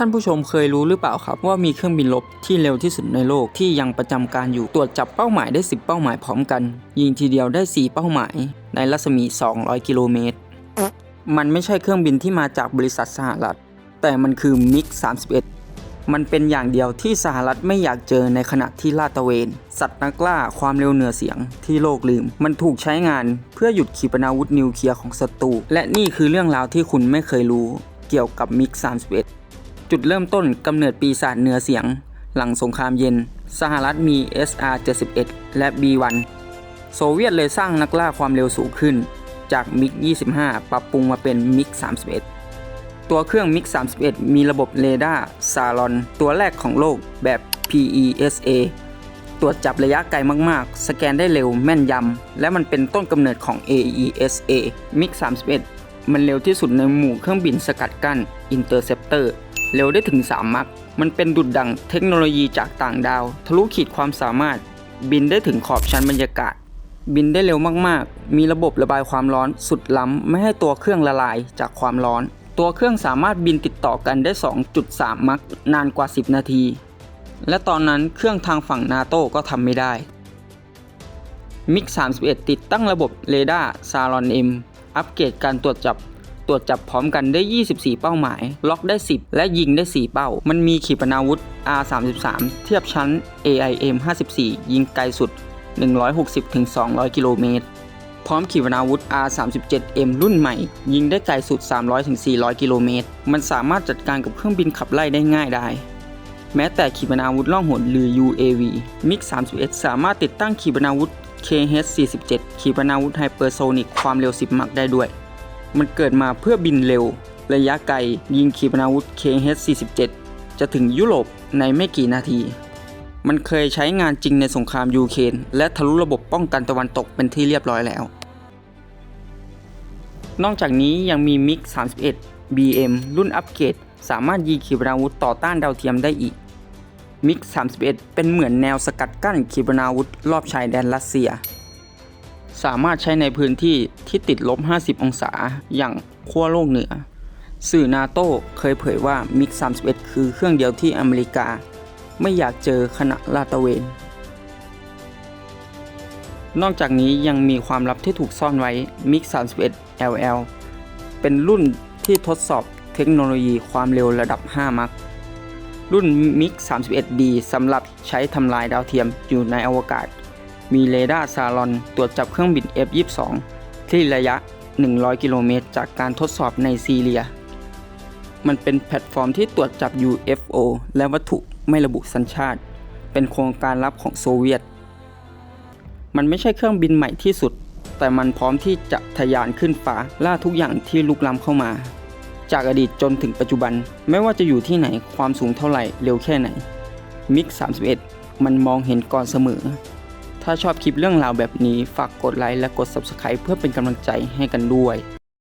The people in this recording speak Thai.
ท่านผู้ชมเคยรู้หรือเปล่าครับ ว่ามีเครื่องบินรบที่เร็วที่สุดในโลกที่ยังประจำการอยู่ตรวจจับเป้าหมายได้ 10 เป้าหมายพร้อมกัน ยิงทีเดียวได้ 4 เป้าหมาย ในรัศมี 200 กิโลเมตร มันไม่ใช่เครื่องบินที่มาจากบริษัทสหรัฐ แต่มันคือมิก31 มันเป็นอย่างเดียวที่สหรัฐไม่อยากเจอในขณะที่ลาดตระเวน สัตว์นักล่าความเร็วเหนือเสียงที่โลกลืม มันถูกใช้งานเพื่อหยุดขีปนาวุธนิวเคลียร์ของศัตรูและนี่คือเรื่องราวที่คุณไม่เคยรู้ เกี่ยวกับมิก31 จุดเริ่มต้นกำเนิดปีศาจเหนือเสียง หลังสงครามเย็น สหรัฐมี SR-71 และ B-1 โซเวียตเลยสร้างนักล่าความเร็วสูงขึ้น จากมิก 25 ปรับปรุงมาเป็นมิก 31 ตัวเครื่องมิก 31 มีระบบเรดาร์ซาลอน ตัวแรกของโลกแบบ PESA ตรวจจับระยะไกลมาก ๆ สแกนได้เร็วแม่นยำ และมันเป็นต้นกำเนิดของ AESA มิก31 มันเร็วที่สุดในหมู่เครื่องบินสกัดกั้น Interceptor เร็วได้ถึง 3 มัก มันเป็นดุดดังเทคโนโลยีจากต่างดาว ทะลุขีดความสามารถ บินได้ถึงขอบชั้นบรรยากาศ บินได้เร็วมากๆ มีระบบระบายความร้อนสุดล้ำ ไม่ให้ตัวเครื่องละลายจากความร้อน ตัวเครื่องสามารถบินติดต่อกันได้ 2.3 มักนานกว่า 10 นาที และตอนนั้นเครื่องทางฝั่งนาโต้ก็ทำไม่ได้มิก 31 ติดตั้งระบบเรดาร์ซารอน M อั อัปเกรดการตรวจจับตรวจจับพร้อมกันได้ 24 เป้าหมาย ล็อกได้ 10 และยิงได้ 4 เป้า มันมีขีปนาวุธ R33 เทียบชั้น AIM 54 ยิงไกลสุด 160-200 กิโลเมตร พร้อมขีปนาวุธ R37M รุ่นใหม่ ยิงได้ไกลสุด 300-400 กิโลเมตร มันสามารถจัดการกับเครื่องบินขับไล่ได้ง่ายได้ แม้แต่ขีปนาวุธล่องหนหรือ UAV MiG 31 สามารถติดตั้งขีปนาวุธ KH-47 ขีปนาวุธไฮเปอร์โซนิกความเร็ว 10 มักได้ด้วย มันเกิดมาเพื่อบินเร็ว ระยะไกลยิงขีปนาวุธ KH-47 จะถึงยุโรปในไม่กี่นาที มันเคยใช้งานจริงในสงครามยูเครนและทะลุระบบป้องกันตะวันตกเป็นที่เรียบร้อยแล้ว นอกจากนี้ยังมีมิก31 BM รุ่นอัปเกรดสามารถยิงขีปนาวุธต่อต้านดาวเทียมได้อีก มิก 31 เป็นเหมือนแนวสกัดกั้นขีปนาวุธรอบชายแดนรัสเซีย สามารถใช้ในพื้นที่ที่ติดลบ 50 องศาอย่างขั้วโลกเหนือ สื่อนาโต้เคยเผยว่ามิก 31 คือเครื่องเดียวที่อเมริกา ไม่อยากเจอขณะลาดตระเวน นอกจากนี้ยังมีความลับที่ถูกซ่อนไว้มิก 31 LL เป็นรุ่นที่ทดสอบเทคโนโลยีความเร็วระดับ 5 มัก รุ่นมิก 31D สำหรับใช้ทำลายดาวเทียมอยู่ในอวกาศ มีเรดาร์ซาลอนตรวจจับเครื่องบิน F22 ที่ระยะ 100 กิโลเมตร จากการทดสอบในซีเรีย มันเป็นแพลตฟอร์มที่ตรวจจับ UFO และวัตถุไม่ระบุสัญชาติ เป็นโครงการลับของโซเวียต มันไม่ใช่เครื่องบินใหม่ที่สุด แต่มันพร้อมที่จะทะยานขึ้นฟ้าล่าทุกอย่างที่ลุกล้ำเข้ามา จากอดีตจนถึงปัจจุบัน ไม่ว่าจะอยู่ที่ไหนความสูงเท่าไหร่เร็วแค่ไหน มิก 31 มันมองเห็นก่อนเสมอ ถ้าชอบคลิปเรื่องราวแบบนี้ฝากกดไลค์และกด Subscribe เพื่อเป็นกำลังใจให้กันด้วย